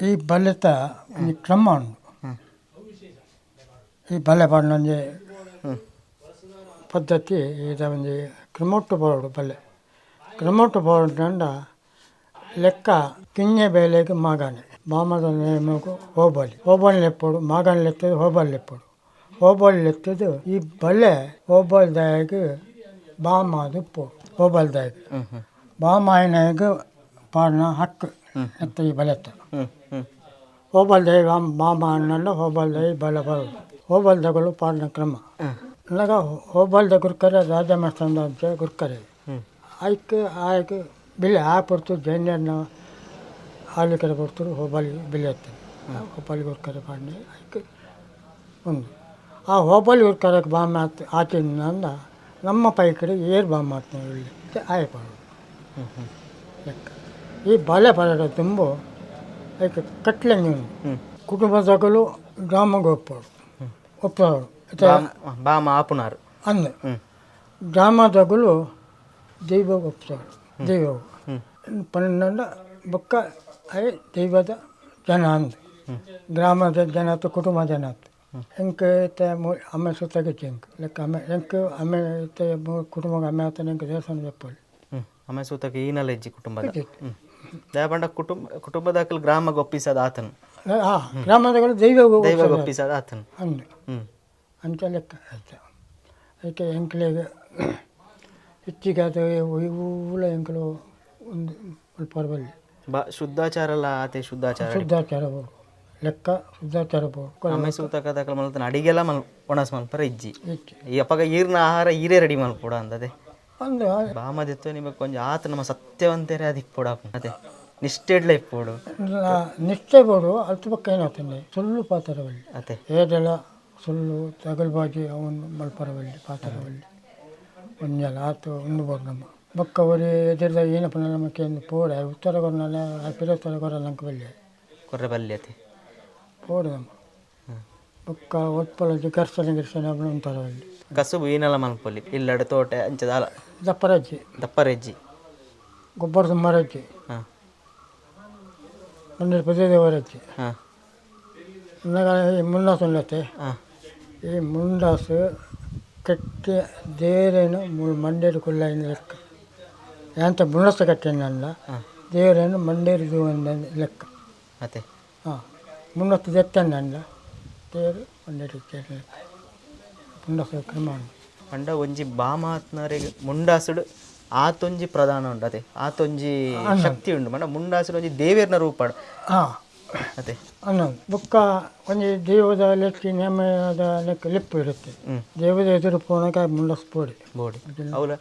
ಈ ಬಲಿತ ಈ ಕ್ರಮ ಹ್ಮ್. ಈ ಬಲೆ ಹ್ಮ್. ಪದ್ಧತಿ ಇದ ಒಂದು ಕ್ರಮೊಟ್ಟು ಬೋರ್ಡ್ ಬಲೆ ಕ್ರಮೊಟ್ಟು ಬೋರ್ಡ್ನಂಡ ಲೆಕ್ಕ ಕಿಂಜೆ ಬೇಲೆಗೆ ಮಾಗಾನೆ. ಬಾಮದ ನೇಮಗು ಹೋಬಳಿ. ಹೋಬಳಿ ಲೆಪ್ಪಡು ಮಾಗಾನೆ ಲೆತ್ತದು ಹೋಬಲ್ ಲೆಪ್ಪಡು. ಹೋಬಳಿ ಲೆತ್ತದು ಈ ಬಲೆ ಹೋಬಲ್ ದಾಯಿಗೆ ಬಾಮಾದು ಪೋ ಹೋಬಲ್ ದಾಯಗೆ ಬಾಮಾಯನಾಗ ಪಾಡಿನ ಹಕ್ಕು. ಎತ್ತ ಈ ಬಲೆತ್ತ? ಮಾಮ ಹೋಬಲ್ದಾಯಿ ಬಾಮ ಅಣ್ಣಲ್ಲ ಹೋಬಲ್ದಾಯಿ ಬಲ ಬರೋದು ಹೋಬಲ್ದಗಳು ಪಾಲನ ಕ್ರಮ. ಅಲ್ಲಾಗ ಹೋಬಲ್ದ ಗುರ್ಕರೆ ರಾಜ ಮಸ್ತಂದ ಅಂತ ಗುರ್ಕರೆ. ಆಯ್ಕೆ ಆಯ್ಕೆ ಬಿಲೆ ಆ ಕೊಡ್ತು ಜೈನ್ಯನ್ನ ಹಾಲು ಕರೆ ಕೊಡ್ತಾರೆ ಹೋಬಲ್ ಬಿಲೆ ಎತ್ತಾರೆ ಹೋಬಲ್ ಗುರ್ಕರೆ ಪಾಲನೆ ಆಯ್ಕೆ ಒಂದು. ಆ ಹೋಬಲ್ ಗುರ್ಕರಕ್ಕೆ ಬಾಮ ಆಚಿನಿಂದ ನಮ್ಮ ಪೈ ಕಡೆ ಏರ್ ಬಾಂಬ್ ಮಾಡ್ತೇವೆ ಇಲ್ಲಿ. ಆಯ್ ಮಾಡೋದು ಹ್ಮ್ ಹ್ಮ್ ಲೆಕ್ಕ. ಈ ಬಾಲ್ಯ ಪರಾಟ ತುಂಬ. ಅದಕ್ಕೆ ಕಟ್ಲೆ ನೀವು ಕುಟುಂಬದಾಗಲು ಗ್ರಾಮಕ್ಕೆ ಒಪ್ಪೋರು. ಒಪ್ಪೋರು. ಬಾಮ ಆಪುನಾರು. ಅಂದೆ ಗ್ರಾಮದಾಗಲು ದೈವ ಒಪ್ಪೋರು ದೈವ ಪನ್ನೊಂಡ ಬೊಕ್ಕ ಅದೇ ದೈವದ ಜನ ಅಂದ. ಗ್ರಾಮದ ಜನ ಕುಟುಂಬ ಜನ ಹೆಂಗೆ ಅಮ್ಮ ಸುತ್ತಾಗಿ ಹೆಂಗೆ ಲೈಕ್ ಅಮ್ಮ ಹೆಂಗೆ ಅಮ್ಮ ಕುಟುಂಬ ಅಮ್ಮ ಆತ ಹೆಂಗೆ ದೇವಸ್ಥಾನ ಒಪ್ಪೋಳಿ ಅಮ್ಮ ಸುತ್ತಾಗಿ ಈನಲ್ಲ ಹೆಜ್ಜಿ ಕುಟುಂಬ ದಯಪಂಡ ಕುಟುಂಬ ಕುಟುಂಬದಾಕಲ್ ಗ್ರಾಮ ಗೊಪ್ಪಿಸದ ಆತನು. ಆ ಗ್ರಾಮದಗಳು ದೈವ ದೈವ ಗೊಪ್ಪಿಸದ ಆತನು. ಅಂದು ಹ್ಮ್. ಅಂತ ಲೆಕ್ಕ ಆಯ್ತು ಅದಕ್ಕೆ ಎಂಕ್ಲೇಗ ಹೆಚ್ಚಿಗೆ ಅದು ಇವುಗಳ ಎಂಕಲು ಒಂದು ಸ್ವಲ್ಪ ಬರಬಲ್ಲಿ ಬಾ ಶುದ್ಧಾಚಾರ ಅಲ್ಲ ಆತೆ ಶುದ್ಧಾಚಾರ ಶುದ್ಧಾಚಾರ ಲೆಕ್ಕ ಶುದ್ಧಾಚಾರ ಬೋದು ಆಮೇಲೆ ಸೂತಕದಾಕಲ್ ಮಲ್ತನ ಅಡಿಗೆಲ್ಲ ಮಲ್ ಒಣಸ್ ಮಲ್ಪರ ಇಜ್ಜಿ. ಹೆಚ್ಚು ಈ ಅಪ್ಪಗ ಈರ್ನ ಆಹಾರ ಈರೇ ರೆಡಿ ಮಲ್ಪೋಡ ಅಂದದೆ. ಒಂದು ಬಾಮದಿತ್ತು ನಿಮಗೆ ಕೊಂಚ ಆತ ನಮ್ಮ ಸತ್ಯವಂತರೇ ಅದಕ್ಕೆ ಇಪ್ಪೋಡ ಅದೇ ನಿಷ್ಠೆಡ್ಲ ಇಪ್ಪೋಡು ನಿಷ್ಠೆ ಬೋಡು ಅಲ್ತು ಪಕ್ಕ ಏನಾಗ್ತದೆ ಸುಳ್ಳು ಪಾತ್ರವಲ್ಲಿ ಅದೇ ಏದೆಲ್ಲ ಸುಳ್ಳು ತಗಲ್ಬಾಜಿ ಅವನು ಮಲ್ಪರವಲ್ಲಿ ಪಾತ್ರವಲ್ಲಿ ಒಂದೆಲ್ಲ ಆತು ಒಂದು ಬೋದು ನಮ್ಮ. ಬೊಕ್ಕ ಅವರು ಎದುರದ ಏನಪ್ಪ ನಮಗೆ ಏನು ಪೋಡ ಉತ್ತರ ಕೊರನಲ್ಲ ಪಿರೋತ್ತರ ಕೊರ ನಂಗೆ ಬಲ್ಲಿ ಕೊರ್ರೆ ಬಲ್ಯತೆ ಪೋಡು ನಮ್ಮ. ಬೊಕ್ಕ ಒತ್ಪಲಜಿ ಗಿರ್ಸನ ಗಿರ್ಸನೆ ಅಂತಾರವಲ್ಲಿ ಕಸುಬು ಈನೆಲ್ಲ ಮಲ್ಪೊಲಿ ಇಲ್ಲಡೆ ತೋಟೆ ಅಂಚದ ಅಲ ದಪ್ಪರಜ್ಜಿ ದಪ್ಪರೆಜ್ಜಿ ಗೊಬ್ಬರ ಸುಮಾರಜ್ಜಿ ಹಾಂ. ಒಂದು ಪದೇದೇವರಜ್ಜಿ ಹಾಂ. ಇನ್ನಾಗ ಈ ಮುಂಡಾಸು ಉಳ್ಳತ್ತೆ ಹಾಂ. ಈ ಮುಂಡಾಸು ಕಟ್ಟಿ ದೇರೇನು ಮು- ಮಂಡೇರು ಕುಲ್ಲ ಲೆಕ್ಕ. ಯಾಂತ ಮುಂಡಾಸ ಕಟ್ಟಿನಲ್ಲ ದೇವರೇನು ಮಂಡೇರಿದು ಒಂದು ಲೆಕ್ಕ. ಮತ್ತೆ? ಹಾಂ. ಮುನ್ನೊತ್ತು ತೆತ್ತನಲ್ಲ ದೇವರು ಮಂಡೇರು ಲೆಕ್ಕ. ಮುಂಡಾಸ ಕ್ರಮ. ಪಂಡ ಒಂಜಿ ಬಾಮಾತ್ನರಿಗೆ ಮುಂಡಾಸುಡು ಆತೊಂಜಿ ಪ್ರಧಾನ ಉಂಡು ಅದೇ ಆತೊಂಜಿ ಶಕ್ತಿ ಉಂಡು ಮಂಡ ಮುಂಡಾಸುಡು ಒಂಜಿ ದೇವೇರ್ನ ರೂಪಾಡು ಹಾಂ ಅದೇ. ಅನ್ನ ಬೊಕ್ಕ ಒಂಜಿ ದೇವದ ಲೆಕ್ಕ ನೇಮದ ಲೆಕ್ಕ ಲಿಪ್ಪು ಇರುತ್ತೆ. ದೇವದ ಎದುರು ಪೋಣಕ ಮುಂಡಾಸು ಪೋಡಿ ಬೋಡಿ. ಅವಲ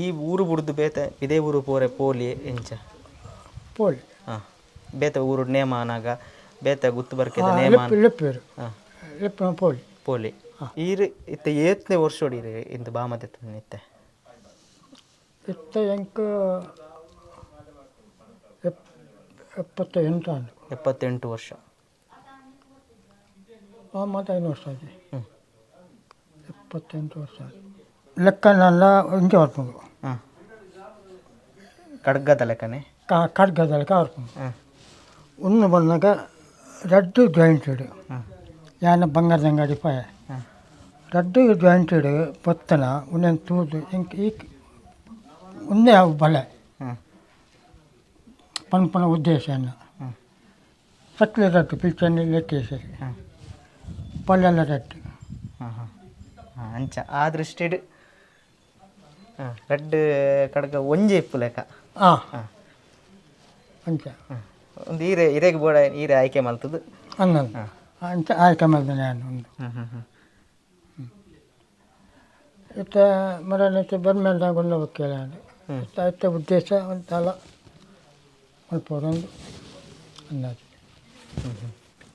ಈ ಊರು ಬುಡ್ದು ಬೇತೆ ಇದೇ ಊರು ಪೋರೆ ಪೋಲಿ ಎಂಚ? ಪೋಳಿ ಹಾಂ ಬೇತೆ ಊರು ನೇಮ ಅನಾಗ ಬೇತೆ ಗುತ್ತು ಬರ್ಕೆದ ನೇಮ ಲಿಪ್ಪು ಲಿಪ್ಪು ಹಾಂ ಲಿಪ್ಪಿನ ಪೋಳಿ ಪೋಲಿ. ಈರು ಇತ್ತ ಏತ್ನೆ ವರ್ಷ ಹೊಡೀರಿ ಇಂದು ಬಾಮದೆತ್ತ ನಿತ್ತೆ ಇತ್ತ ಎಂಕ ಎಪ್ ಎಪ್ಪತ್ತ ಎಂಟು ಆಂಡು ಎಪ್ಪತ್ತೆಂಟು ವರ್ಷ. ಐದು ವರ್ಷ ಆಗಿ. ಎಪ್ಪತ್ತೆಂಟು ವರ್ಷ ಆಗಿ ಲೆಕ್ಕನೆಲ್ಲ ಹಿಂಗೆ ಹೊರ್ಕೊಂಡು ಹಾಂ. ಕಡ್ಗದ ಲೆಕ್ಕನೆ? ಕಾ ಲೆಕ್ಕ ಹೊರ್ಕೊಂಡು ಒಂದು ಬಂದಾಗ ರೆಡ್ ಜಾಯಿಂಟ್ ಹಾಂ. ಯಾನ ಬಂಗಾರದ ಅಂಗಡಿ ಪಾಯ ಹಾಂ ರೆಡ್ ಜಾಯಿಂಟೆಡ್ ಪತ್ತನ ಒಂದೊಂದು ತೂದು ಇಂಕ ಈ ಒಂದೇ ಅವು ಬಲೆ ಹಾಂ ಪನ್ ಪನ ಉದ್ದೇಶನ. ಸಕ್ಲೆ ರೆಡ್ ಪಿಚ್ಚನ್ನು ಲೆಕ್ಕೇಸರಿ ಹಾಂ ಪಲ್ಲೆಲ್ಲ ರಟ್ಟು. ಹಾಂ ಹಾಂ ಹಾಂ ಅಂಚ ಆ ದೃಷ್ಟಿಡ್ ಹಾಂ ಕಡಗ ಒಂಜೆ ಇಪ್ಪು ಲೆಕ್ಕ ಹಾಂ ಹಾಂ. ಅಂಚ. ಹಾಂ ಒಂದು ಈರೆ ಇರೆಗೆ ಬೋಡ ಈರೆ ಆಯ್ಕೆ ಹಾಂ ಅಂಚ ಆಯ್ಕೆ ಮಾಡ್ದೆ ನಾನು ಒಂದು. ಹ್ಞೂ ಇತ್ತ ಮರಕ್ಕೆ ಬಂದ್ಮೇಲೆ ಗೊಂಡ ಕೇಳ ಹ್ಮ್. ಇತ್ತ ಇತ್ತ ಉದ್ದೇಶ ಒಂದು ಸ್ವಲ್ಪ ಒಂದು ಅಂದಾಜು ಹ್ಞೂ ಹ್ಞೂ